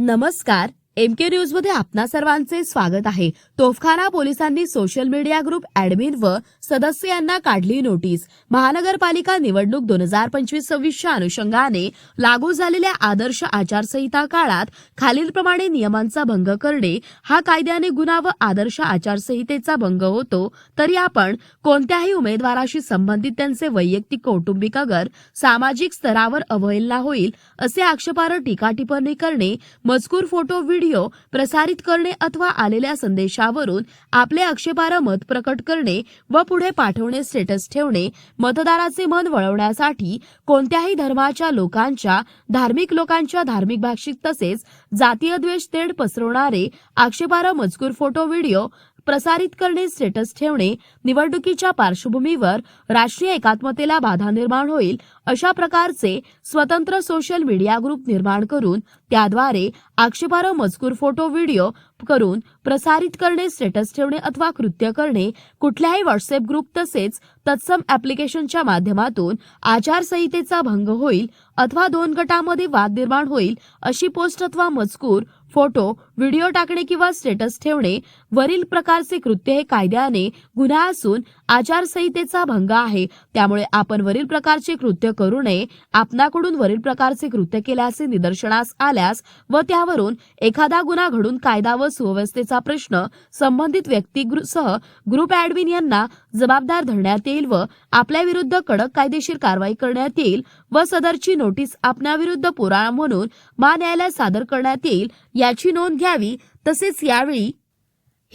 नमस्कार एम के न्यूजमध्ये आपणा सर्वांचे स्वागत आहे. तोफखाना पोलिसांनी सोशल मीडिया ग्रुप ऍडमिन व सदस्य यांना काढली नोटीस. महानगरपालिका निवडणूक दोन हजार पंचवीस सव्वीसच्या अनुषंगाने लागू झालेल्या आदर्श आचारसंहिता काळात खालीलप्रमाणे नियमांचा भंग करणे हा कायद्याने गुन्हा व आदर्श आचारसंहितेचा भंग होतो तरी आपण कोणत्याही उमेदवाराशी संबंधित त्यांचे वैयक्तिक कौटुंबिक अगर सामाजिक स्तरावर अवहेलना होईल असे आक्षेपार्ह टीकाटिप्पणी करणे मजकूर फोटो व्हिडिओ प्रसारित करणे अथवा आलेल्या संदेशावरून आपले आक्षेपार्ह मत प्रकट करणे व पुढे पाठवणे स्टेटस ठेवणे मतदाराचे मन वळवण्यासाठी कोणत्याही धर्माच्या लोकांच्या धार्मिक लोकांच्या धार्मिक भाषिक तसेच जातीय द्वेष तेढ पसरवणारे आक्षेपार्ह मजकूर फोटो व्हिडिओ प्रसारित करणे स्टेटस ठेवणे निवडणुकीच्या पार्श्वभूमीवर राष्ट्रीय एकात्मतेला बाधा निर्माण होईल अशा प्रकारचे स्वतंत्र सोशल मीडिया ग्रुप निर्माण करून त्याद्वारे आक्षेपार्ह मजकूर फोटो व्हिडिओ करून प्रसारित करणे स्टेटस ठेवणे अथवा कृत्य करणे कुठल्याही व्हॉट्सअप ग्रुप तसेच तत्सम ऍप्लिकेशनच्या माध्यमातून आचारसंहितेचा भंग होईल अथवा दोन गटांमध्ये वाद निर्माण होईल अशी पोस्ट अथवा मजकूर फोटो व्हिडिओ टाकणे किंवा स्टेटस ठेवणे वरील प्रकारचे कृत्य हे कायद्याने गुन्हा असून आचारसंहितेचा भंग आहे. त्यामुळे आपण वरील प्रकारचे कृत्य करू नये आपणाकडून वरील प्रकारचे कृत्य केल्याचे निदर्शनास आल्यास व त्यावरून एखादा गुन्हा घडून कायदा व सुव्यवस्थेचा प्रश्न संबंधित व्यक्ती सह ग्रुप ऍडमिन यांना जबाबदार धरण्यात येईल व आपल्या विरुद्ध कडक कायदेशीर कारवाई करण्यात येईल व सदरची नोटीस आपल्याविरुद्ध पुराणा म्हणून महान्यायालयात सादर करण्यात येईल याची नोंद घ्यावी. तसेच यावेळी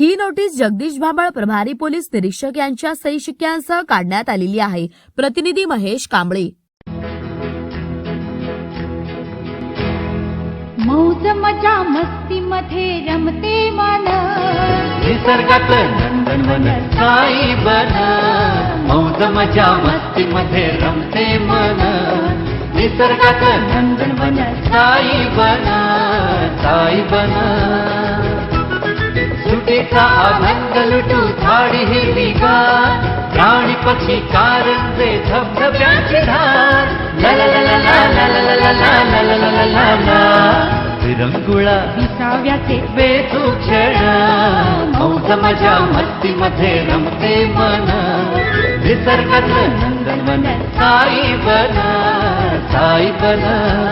ही नोटीस जगदीश भांबळ प्रभारी पोलीस निरीक्षक यांच्या सही शिक्क्यांसह काढण्यात आलेली आहे. प्रतिनिधी महेश कांबळे. मौज मजा मस्ती मध्ये रमते मन. निसर्गात नंदनवन साई बन मौज मजा मस्ती मध्ये रमते मन. निसर्गात नंदनवन साई बन साईबन सुटेचा अभंग लुटू झाडी हिरवी गार प्राणी पक्षी कारंजे धबधब्याची धार विरंगुळा विसाव्याचे वेधू क्षण मौज मजा मस्तीमध्ये रमते मन नंदन नंदनवन साई बना साई बना